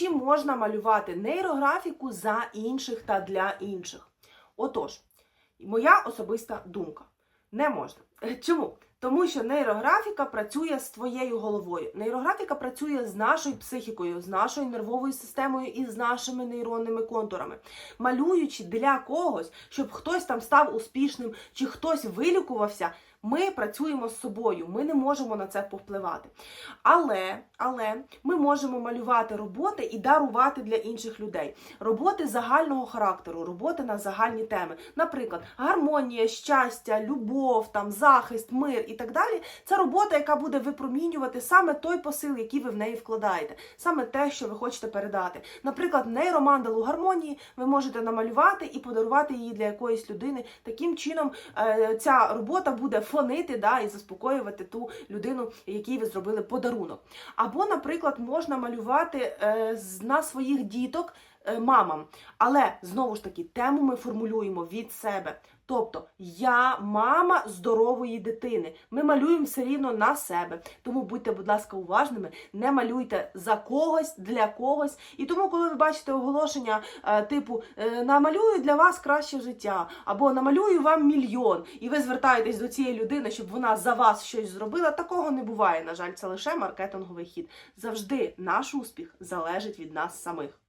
Чи можна малювати нейрографіку за інших та для інших? Отож, моя особиста думка. Не можна. Чому? Тому що нейрографіка працює з твоєю головою. Нейрографіка працює з нашою психікою, з нашою нервовою системою і з нашими нейронними контурами. Малюючи для когось, щоб хтось там став успішним чи хтось вилікувався, ми працюємо з собою, ми не можемо на це повпливати. Але, але ми можемо малювати роботи і дарувати для інших людей. Роботи загального характеру, роботи на загальні теми. Наприклад, гармонія, щастя, любов, там, захист, мир і так далі. Це робота, яка буде випромінювати саме той посил, який ви в неї вкладаєте, саме те, що ви хочете передати. Наприклад, нейромандалу гармонії ви можете намалювати і подарувати її для якоїсь людини. Таким чином, е, ця робота буде фонити да, і заспокоювати ту людину, якій ви зробили подарунок. Або, наприклад, можна малювати е, на своїх діток мамам. Але знову ж таки, тему ми формулюємо від себе. Тобто, я мама здорової дитини. Ми малюємо все рівно на себе. Тому будьте, будь ласка, уважними, не малюйте за когось, для когось. І тому, коли ви бачите оголошення е, типу е, намалюю для вас краще життя, або намалюю вам мільйон, і ви звертаєтесь до цієї людини, щоб вона за вас щось зробила, такого не буває. На жаль, це лише маркетинговий хід. Завжди наш успіх залежить від нас самих.